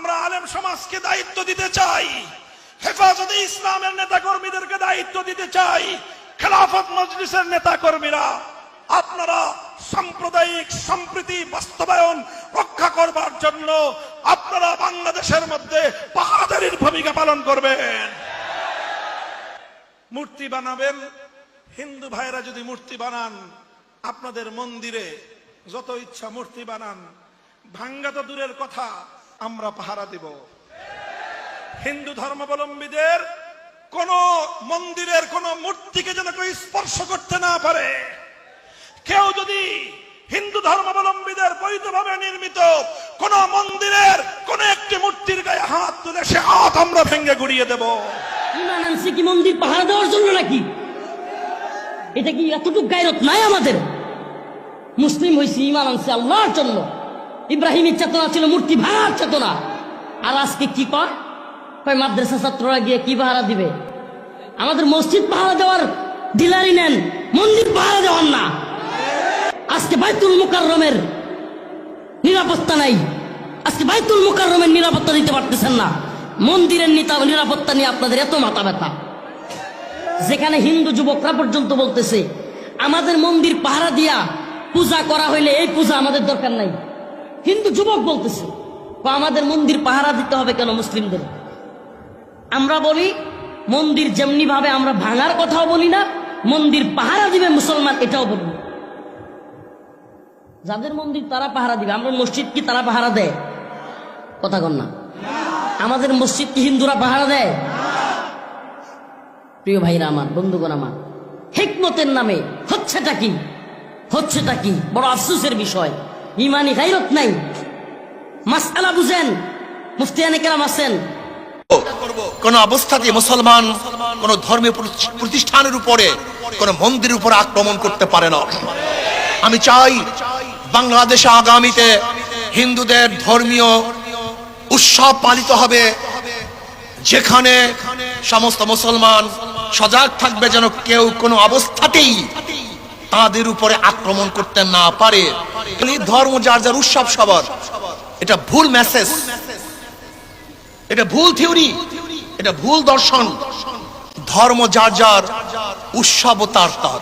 আমরা আলেম সমাজকে দায়িত্ব দিতে চাই। হেফাজতে ইসলামের নেতা কর্মীদেরকে দায়িত্ব দিতে চাই। খেলাফত মজলিসের নেতা কর্মীরা আপনারা সাম্প্রদায়িক সম্প্রীতি বাস্তবায়ন রক্ষা করবার জন্য আপনারা বাংলাদেশের মধ্যে পাহাড়াদারির ভূমিকা পালন করবেন। মূর্তি বানাবেন। হিন্দু ভাইরা যদি মূর্তি বানান, আপনাদের মন্দিরে যত ইচ্ছা মূর্তি বানান। ভাঙ্গা তো দূরের কথা। আমরা পাহারা দেব। হিন্দু ধর্মাবলম্বীদের কোন মন্দিরের কোন মূর্তিকে যেন কেউ স্পর্শ করতে না পারে। কেউ যদি হিন্দু ধর্মাবলম্বীদের বৈধভাবে নির্মিত কোন মন্দিরের কোন একটি মূর্তির গায়ে হাত তুলে সে হাত আমরা ভেঙ্গে গুড়িয়ে দেব। ইমান আনছে কি মন্দির পাহারা দেওয়ার জন্য নাকি? এটা কি এতটুকু গায়রত নাই আমাদের? মুসলিম হয়েছি ইমান আনছে আল্লাহর জন্য। ইব্রাহিমের চেতনা ছিল মূর্তি ভাঙার চেতনা। আর আজকে কি কয়? মাদ্রাসা ছাত্ররা গিয়ে কি পাহারা দিবে? আমাদের মসজিদ পাহারা দেওয়ার ডিলারি নেন, মন্দির পাহারা দেওয়ার না। আজকে বাইতুল মুকাররমের নিরাপত্তা নাই। আজকে বাইতুল মুকাররমের নিরাপত্তা দিতে পারতেছেন না। মন্দিরের নিরাপত্তা নিয়ে আপনাদের এত মাথা ব্যথা। যেখানে হিন্দু যুবকরা পর্যন্ত বলতেছে, আমাদের মন্দির পাহারা দিয়া পূজা করা হইলে এই পূজা আমাদের দরকার নাই। হিন্দু যুবক বলতেছে আমাদের মন্দির পাহারা দিতে হবে কেন মুসলিমদের? আমরা বলি, মন্দির যেমনি ভাবে আমরা ভাঙার কথাও বলি না, মন্দির পাহারা দিবে মুসলমান এটাও বলি। যাদের মন্দির তারা পাহারা দিবে, আমরা মসজিদ কি তারা পাহারা দেয়? কথা কন না। আমাদের মসজিদ কি হিন্দুরা পাহারা দেয়? প্রিয় ভাইরা আমার, বন্ধুগণ আমার, হিকমতের নামে হচ্ছেটা কি? হচ্ছেটা কি? বড় আফসোসের বিষয়। ইমানি গাইরত নাই। মাসআলা বুঝেন মুফতিয়ানে কেরাম আছেন। কোন অবস্থাতে মুসলমান কোন ধর্মীয় প্রতিষ্ঠানের উপরে, কোন মন্দিরের উপর আক্রমণ করতে পারে না। আমি চাই বাংলাদেশে আগামীতে হিন্দুদের ধর্মীয় উৎসব পালিত হবে, যেখানে সমস্ত মুসলমান সজাগ থাকবে যেন কেউ কোনো অবস্থাতেই তাদের উপরে আক্রমণ করতে না পারে। ধর্ম যার যার উৎসব সবার, এটা ভুল মেসেজ এটা ভুল থিওরি এটা ভুল দর্শন। ধর্ম যার যার উৎসব তার তার।